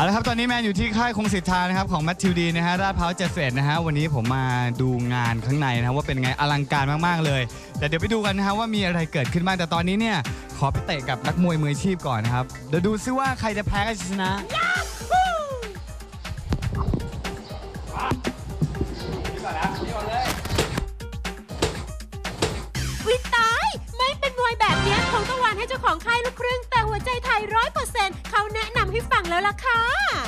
เอาละครับ ตอนนี้แมนอยู่ที่ค่ายคงสิทธานะครับของแมทธิวดีนะฮะราดพร้าวเจ็ดเศษนะฮะวันนี้ผมมาดูงานข้างในนะฮะว่าเป็นไงอลังการมากๆเลย แต่เดี๋ยวไปดูกันนะฮะว่ามีอะไรเกิดขึ้นบ้างแต่ตอนนี้เนี่ยขอไปเตะกับนักมวยมืออาชีพก่อนนะครับเดี๋ยวดูซิว่าใครจะแพ้ใครจะชนะ วิตาย ไม่เป็นมวยแบบเนี้ยคงต้องวานให้เจ้าของค่ายลูกครึ่ง แต่หัวใจไทยร้อยเปอร์เซ็นต์เขาแนะนำ ให้ฟังแล้วล่ะค่ะ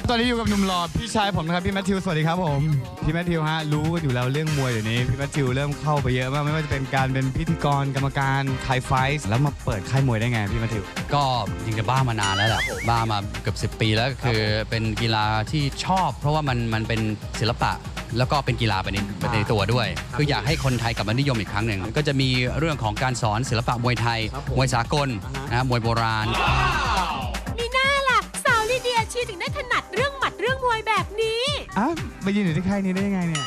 ตอนนี้อยู่กับหนุ่มหล่อพี่ชายผมนะครับพี่แมทธิวสวัสดีครับผมพี่แมทธิวฮะรู้กันอยู่แล้วเรื่องมวยเดี๋ยวนี้พี่แมทธิวเริ่มเข้าไปเยอะมากไม่ว่าจะเป็นการเป็นพิธีกรกรรมการไทยไฟท์แล้วมาเปิดค่ายมวยได้ไงพี่แมทธิว ก็จริงๆบ้ามานานแล้วแหละบ้ามาเกือบ 10 ปีแล้วคือเป็นกีฬาที่ชอบ เพราะว่ามันมันเป็นศิลปะแล้วก็เป็นกีฬาไปในไปในตัวด้วย คืออยากให้คนไทยกลับมานิยมอีกครั้งหนึ่งก็จะมีเรื่องของการสอนศิลปะมวยไทยมวยสากลนะมวยโบราณ ยชีถึงได้ถนัดเรื่องหมัดเรื่องมวยแบบนี้อ้าวมายืนอยู่ที่ค่ายนี้ได้ยังไงเนี่ย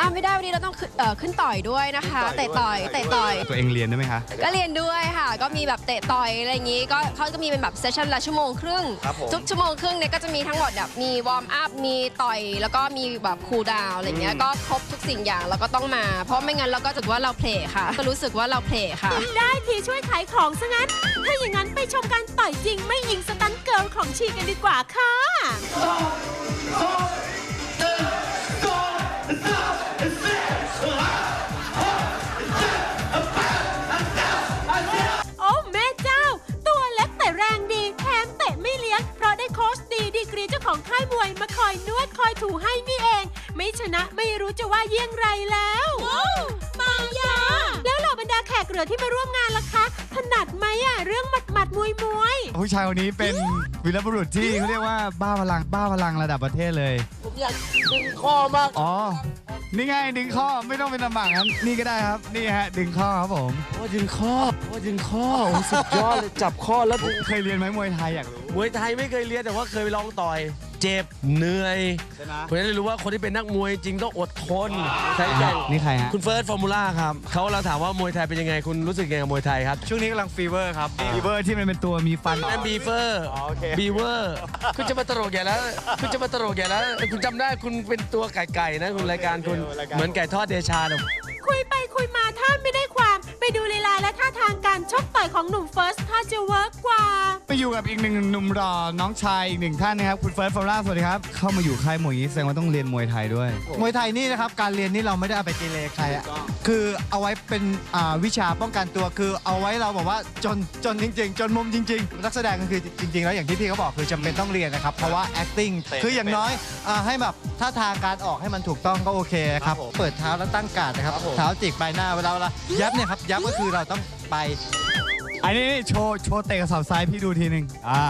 อะไม่ได้วันนี้เราต้องขึ้นเอ่อขึ้นต่อยด้วยนะคะเตะต่อยเตะต่อย ตัวเองเรียนได้ไหมคะ ก็เรียนด้วยค่ะ ก็มีแบบเตะต่อยอะไรอย่างงี้ ก็เขาก็มีเป็นแบบเซสชั่นละชั่วโมงครึ่งทุกชั่วโมงครึ่งเนี่ยก็จะมีทั้งหมดแบบมีวอร์มอัพ มีต่อย แล้วก็มีแบบคูลดาวน์อะไรเงี้ย ก็ครบทุกสิ่งอย่างเราก็ต้องมา เพราะไม่งั้นเราก็รู้สึกว่าเราเพลค่ะ ก็รู้สึกว่าเราเพลค่ะ ได้ทีช่วยขายของซะงั้น ถ้าอย่างนั้นไปชมการต่อยจริงไม่ยิงสตันเกิร์ล ของชีกันดีกว่าค่ะ โอ้แม่เจ้า ตัวเล็กแต่แรงดี แถมเตะไม่เลี้ยง เพราะได้โค้ชดีดีกรีเจ้าของค่ายมวยมาคอยนวดคอยถูให้นี่เอง ไม่ชนะไม่รู้จะว่าเยี่ยงไรแล้ว มายา แล้วเหล่าบรรดาแขกเหลือที่มาร่วมงานล่ะคะถ นัดไหมอะเรื่องหมัดหมัดมวยมวย ผู้ชายคนนี้เป็นวีรบุรุษที่เขาเรียกว่าบ้าพลังบ้าพลังระดับประเทศเลย ผมอยากดึงข้อมากอ๋อ นี่ไงดึงข้อไม่ต้องเป็นลำบากงั้นนี่ก็ได้ครับ นี่ฮะดึงข้อครับผมว่าดึงข้อว่าดึงข้อโอ้สุดยอดเลยจับข้อแล้วดึงเคยเรียนไหมมวยไทยอยากรู้มวยไทยไม่เคยเรียนแต่ว่าเคยไปลองต่อย เจ็บเหนื่อยใช่ไหมผมได้รู้ว่าคนที่เป็นนักมวยจริงต้องอดทนใช่ใช่นี่ใครฮะคุณเฟิร์สฟอร์มูล่าครับเขาเราถามว่ามวยไทยเป็นยังไงคุณรู้สึกยังไงกับมวยไทยครับช่วงนี้กำลังฟีเวอร์ครับฟีเวอร์ที่มันเป็นตัวมีฟันนั่นบีเฟอร์อ๋อโอเคบีเวอร์คุณจะมาตลกแก่แล้วคุณจะมาตลกแก่แล้วคุณจำได้คุณเป็นตัวไก่ๆนะคุณรายการคุณเหมือนไก่ทอดเดชาเนอะคุยไปคุยมาถ้าไม่ได้ความไปดูลีลาและท่า ทางการชกต่อยของหนุ่มเฟิร์สถ้าจะเวิร์กกว่า ไปอยู่กับอีกหนึ่งหนุ่มรอน้องชายอีกหนึ่งท่านนะครับคุณเฟิร์สฟอร์ล่าสวัสดีครับ เข้ามาอยู่ค่ายมวยอย่างนี้แสดงว่าต้องเรียนมวยไทยด้วย มวยไทยนี่นะครับการเรียนนี่เราไม่ได้เอาไปเกเรใครอะคือเอาไว้เป็นอ่าวิชาป้องกันตัวคือเอาไว้เราบอกว่าจนจนจริง ๆ จนมุมจริงๆนักแสดงก็คือจริง ๆ แล้วอย่างที่พี่เขาบอกคือจำเป็นต้องเรียนนะครับเพราะว่า acting คืออย่างน้อยอ่าให้แบบท่าทางการออกให้มันถูกต้องก็โอเคครับเปิดเท้าแล้วตั้งการ์ดนะครับเท้าจิกไปหน้าเวลาเวลายับเนี่ยครับยับก็คือเราต้องไป อันนี้นี่โชว์โชว์เตะกับเสาซ้ายพี่ดูทีหนึ่งอ่า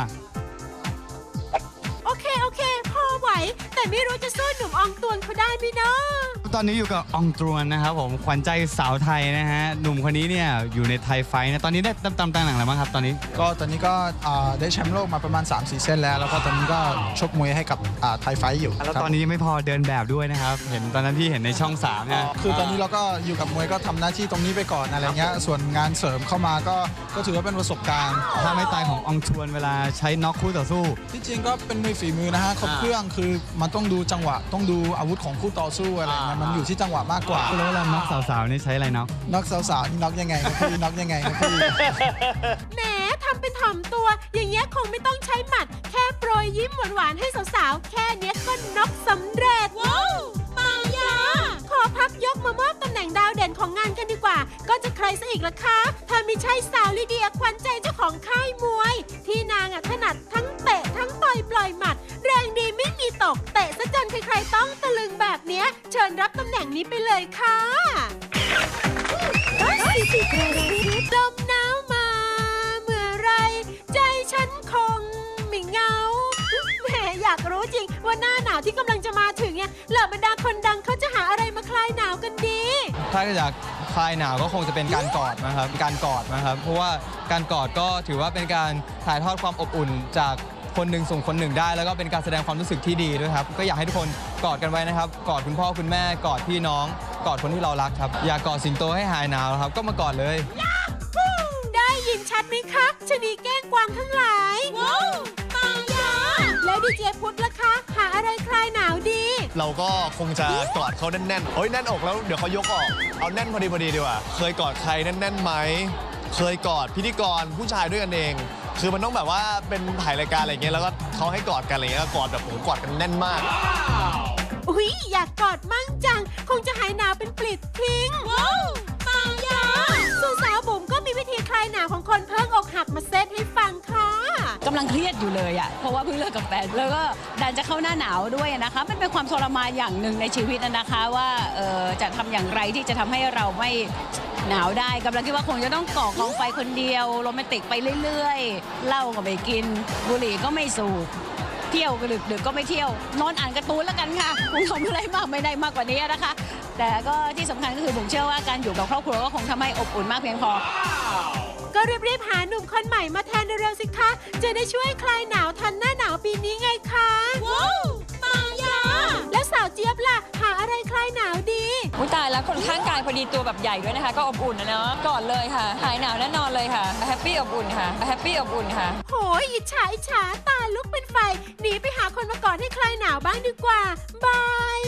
โอเค โอเค พอไหว แต่ไม่รู้จะสู้หนุ่มอองตวนเขาได้ไหมเนาะ ตอนนี้อยู่กับอองตรวนนะครับผมขวัญใจสาวไทยนะฮะหนุ่มคนนี้เนี่ยอยู่ในไทยไฟท์นะตอนนี้ได้ตำตำตำแหน่งอะไรบ้างครับตอนนี้ ก็ตอนนี้ก็อ่าได้แชมป์โลกมาประมาณ 3-4 เส้นแล้ว แล้วก็ตอนนี้ก็ชกมวยให้กับอ่าไทยไฟท์อยู่แล้วครับตอนนี้ยังไม่พอเดินแบบด้วยนะครับ เห็นตอนนั้นพี่เห็นในช่องสามเนี่ยคือตอนนี้เราก็อยู่กับมวยก็ทำหน้าที่ตรงนี้ไปก่อนอะไรเงี้ยส่วนงานเสริมเข้ามาก็ก็ถือว่าเป็นประสบการณ์ ถ้าไม่ตายของอองชวนเวลาใช้น็อกคู่ต่อสู้ ที่จริงก็เป็นมวยฝีมือนะฮะครบเครื่องคือมันต้องดูจังหวะ ต้องดูอาวุธของคู่ต่อสู้อะไรเงี้ยมันอยู่ที่จังหวะมากกว่า แล้วเวลาน็อกสาวๆนี่ใช้อะไรน็อกน็อกสาวๆนี่น็อกยังไงนะพี่น็อกยังไงนะพี่ แหมทำเป็นถ่อมตัว อย่างเงี้ยคงไม่ต้องใช้หมัด แค่โปรยยิ้มหวานๆให้สาวๆ แค่เนี้ยก็น็อกสำเร็จ ว้าวมายา ขอพักยกมามอบตำแหน่งดาวเด่นของงานกันดีกว่า ก็จะใครซะอีกล่ะคะถ้าไม่ใช่สาวลิเดียขวัญใจเจ้าของค่ายมวย ที่นางอะถนัดทั้งเตะทั้งต่อยปล่อยหมัด แรงดีไม่มีตก เตะซะจนใครๆต้องตะ รับตำแหน่งนี้ไปเลยค่ะลมหนาวมา เมื่อไรใจฉันคงไม่เหงาแหมอยากรู้จริงว่าหน้าหนาวที่กำลังจะมาถึงเนี่ยเหล่าบรรดาคนดังเขาจะหาอะไรมาคลายหนาวกันดี ถ้าอยากคลายหนาวก็คงจะเป็นการกอดนะครับ การกอดนะครับ เพราะว่าการกอดก็ถือว่าเป็นการถ่ายทอดความอบอุ่นจากคนหนึ่งส่งคนหนึ่งได้ แล้วก็เป็นการแสดงความรู้สึกที่ดีด้วยครับ ก็อยากให้ทุกคน กอดกันไว้นะครับ กอดคุณพ่อคุณแม่กอดพี่น้อง กอดคนที่เรารักครับ อยากกอดสิงโตให้หายหนาวนะครับ ก็มากอดเลย ได้ยินชัดไหมคะชะนีแก้งกวางทั้งหลายว้าวมายาและแล้วดีเจพุทธล่ะคะ หาอะไรคลายหนาวดี เราก็คงจะกอดเขาแน่นๆเฮ้ยแน่นอกแล้วเดี๋ยวเขายกออก เอาแน่นพอดีพอดีดีกว่า เคยกอดใครแน่นๆไหม เคยกอดพิธีกรผู้ชายด้วยกันเอง คือมันต้องแบบว่าเป็นถ่ายรายการอะไรอย่างเงี้ยแล้วก็เขาให้กอดกันอะไรเงี้ยก็กอดแบบผมกอดกันแน่นมาก อุ๊ย อยากกอดมั่งจัง คงจะหายหนาวเป็นปลิดทิ้งว้าวมายาส่วนสาวบุ๋มก็มีวิธีคลายหนาวของคนเพิ่งอกหักมาเซตให้ฟังค่ะกำลังเครียดอยู่เลยอะ่ะเพราะว่าเพิ่งเลิกกับแฟนแล้วก็ดันจะเข้าหน้าหนาวด้วยนะคะ มันเป็นความทรมานอย่างหนึ่งในชีวิตนะนะคะว่าเออจะทำอย่างไรที่จะทำให้เราไม่หนาวได้กำลังคิดว่าคงจะต้องก่อกองไฟคนเดียวโรแมนติกไปเรื่อยๆเหล้าก็ไม่กิน บุหรี่ก็ไม่สูบ เที่ยวก็ดึกดึกๆก็ไม่เที่ยวนอนอ่านการ์ตูนแล้วกันค่ะคงทำอะไรมากไม่ได้มากกว่านี้นะคะ แต่ก็ที่สำคัญก็คือผมเชื่อว่าการอยู่กับครอบครัวก็คงทำให้อบอุ่นมากเพียงพอ ก็รีบๆหาหนุ่มคนใหม่มาแทนเร็วๆสิคะ จะได้ช่วยคลายหนาวทันหน้าหนาวปีนี้ไงคะว้าวมายาแล้วสาวเจี๊ยบล่ะ หาอะไรคลายหนาวดีอุยตายแล้วคนข้างกายพอดีตัวแบบใหญ่ด้วยนะคะ ก็อบอุ่นนะเนาะก่อนเลยค่ะ หายหนาวแน่นอนเลยค่ะแฮปปี้อบอุ่นค่ะแฮปปี้อบอุ่นค่ะโหยอิจฉาอิจฉาตาลุกเป็น คลายหนาวบ้างดีกว่า บาย